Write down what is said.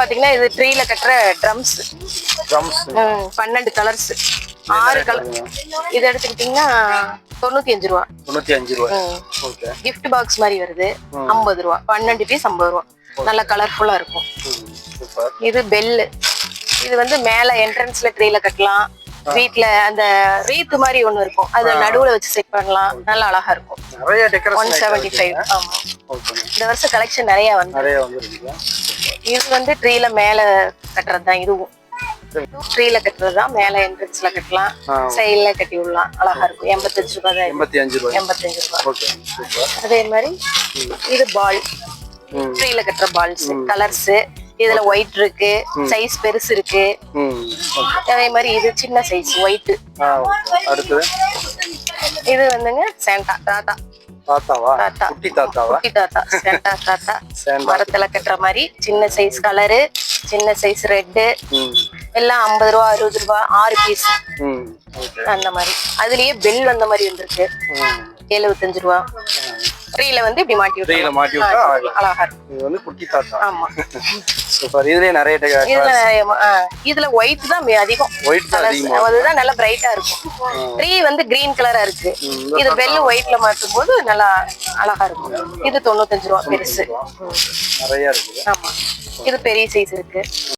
பாத்தீங்கன்னா இது ட்ரீல கட்டுற ட்ரம்ஸ் ட்ரம்ஸ் பன்னெண்டு கலர்ஸ் ஆறு கலர் இது எடுத்துக்கிட்டீங்கன்னா தொண்ணூத்தி அஞ்சு ரூபா. தொண்ணூத்தி அஞ்சு. ஓகே. Gift பாக்ஸ் மாதிரி வருது. ஐம்பது ரூபா. பன்னெண்டு பீஸ் ஐம்பது ரூபா. நல்லா கலர்ஃபுல்லா இருக்கும். இது பெல்லு இது வந்து மேல என்ட்ரன்ஸ்ல ட்ரீல கட்டலாம். வீட்ல அந்த ரீத்து மாதிரி ஒண்ணு இருக்கும். அது நடுவுல வச்சு செட் பண்ணலாம். நல்லா அழகா இருக்கும். நிறைய ஒன் டெக்கரேஷன் ஃபைவ் ஆமா. இந்த வருஷம் கலெக்ஷன் நிறைய வந்து. நிறைய இது வந்து ட்ரீல மேல கட்டுறது தான் இதுவும். ட்ரீல கட்டுறது தான் மேல என்ட்ரன்ஸ்ல கட்டலாம். சைடுல கட்டி விடலாம். அழகா இருக்கும். எண்பத்தஞ்சு ரூபாய் தான். எண்பத்தி அஞ்சு ரூபாய். எண்பத்தஞ்சு ரூபாய். அதே மாதிரி இது பால் ட்ரீல கட்டுற பால்ஸ் கலர்ஸ் இதுல ஒயிட் இருக்கு சைஸ் பெருசு இருக்கு. அதே மாதிரி இது சின்ன சைஸ் ஒயிட் அடுத்தது இது வந்துங்க சாண்டா தாத்தா. தாத்தாவா? தாத்தா. குட்டி தாத்தாவா? குட்டி தாத்தா சாண்டா தாத்தா. மரத்துல கட்டுற மாதிரி சின்ன சைஸ் கலரு சின்ன சைஸ் ரெட்டு எல்லாம் ஐம்பது ரூபா அறுபது ரூபா ஆறு பீஸ் அந்த மாதிரி. அதுலயே பெல் வந்த மாதிரி வந்திருக்கு. எழுபத்தஞ்சு ரூபா. ட்ரீல வந்து இப்படி மாட்டி ட்ரீல. மாட்டி விட்டா. அழகா இருக்கும். இது வந்து குட்டி தாத்தா ஆமா. சூப்பர் இதுலயே நிறைய இதுல இதுல ஒயிட் தான் அதிகம். ஒயிட் தான். அதிகமா அதுதான் நல்லா பிரைட்டா இருக்கும். ட்ரீ வந்து கிரீன் கலரா இருக்கு. இது பெல் ஒயிட்ல மாட்டும் போது நல்லா அழகா இருக்கும். இது தொண்ணூத்தஞ்சு ரூபா பெருசு. நிறைய இருக்குது ஆமா. இது பெரிய சைஸ் இருக்கு.